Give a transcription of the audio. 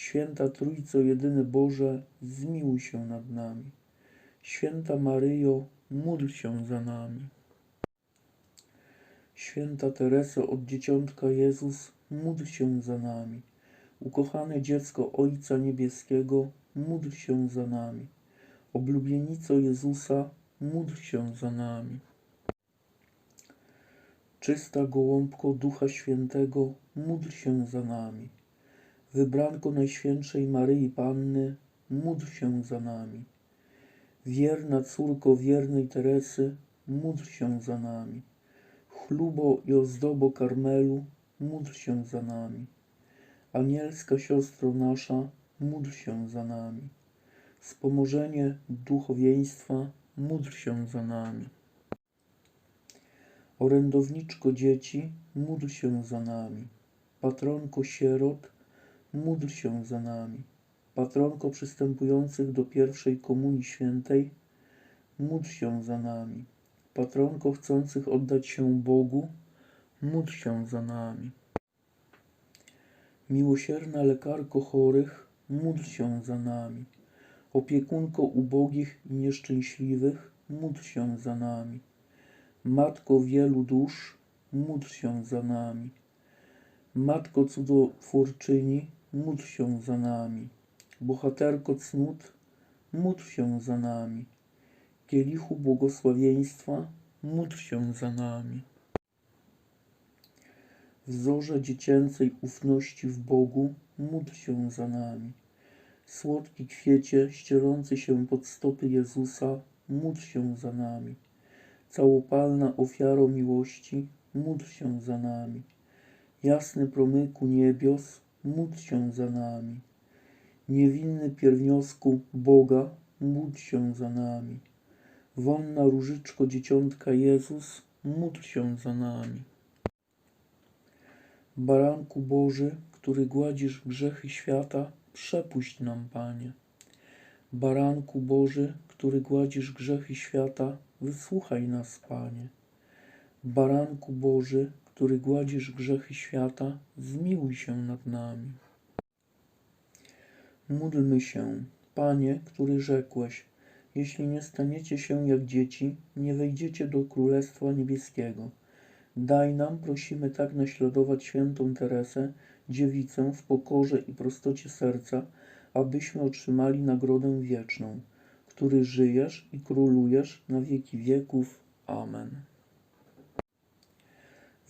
Święta Trójco Jedyny Boże, zmiłuj się nad nami. Święta Maryjo, módl się za nami. Święta Tereso od Dzieciątka Jezus, módl się za nami. Ukochane dziecko Ojca Niebieskiego, módl się za nami. Oblubienico Jezusa, módl się za nami. Czysta gołąbko Ducha Świętego, módl się za nami. Wybranko Najświętszej Maryi Panny, módl się za nami. Wierna córko wiernej Teresy, módl się za nami. Chlubo i ozdobo Karmelu, módl się za nami. Anielska siostro nasza, módl się za nami. Wspomożenie duchowieństwa, módl się za nami. Orędowniczko dzieci, módl się za nami. Patronko sierot, módl się za nami. Patronko przystępujących do pierwszej komunii świętej, módl się za nami. Patronko chcących oddać się Bogu, módl się za nami. Miłosierna lekarko chorych, módl się za nami. Opiekunko ubogich i nieszczęśliwych, módl się za nami. Matko wielu dusz, módl się za nami. Matko cudotwórczyni, módl się za nami. Bohaterko cnót, módl się za nami. Kielichu błogosławieństwa, módl się za nami. Wzorze dziecięcej ufności w Bogu, módl się za nami. Słodki kwiecie ścielący się pod stopy Jezusa, módl się za nami. Całopalna ofiaro miłości, módl się za nami. Jasny promyku niebios, módl się za nami. Niewinny pierwiosku Boga, módl się za nami. Wonna różyczko dzieciątka Jezus, módl się za nami. Baranku Boży, który gładzisz grzechy świata, przepuść nam, Panie. Baranku Boży, który gładzisz grzechy świata, wysłuchaj nas, Panie. Baranku Boży, który gładzisz grzechy świata, zmiłuj się nad nami. Módlmy się, Panie, który rzekłeś, jeśli nie staniecie się jak dzieci, nie wejdziecie do Królestwa Niebieskiego. Daj nam, prosimy, tak naśladować świętą Teresę, dziewicę w pokorze i prostocie serca, abyśmy otrzymali nagrodę wieczną, który żyjesz i królujesz na wieki wieków. Amen.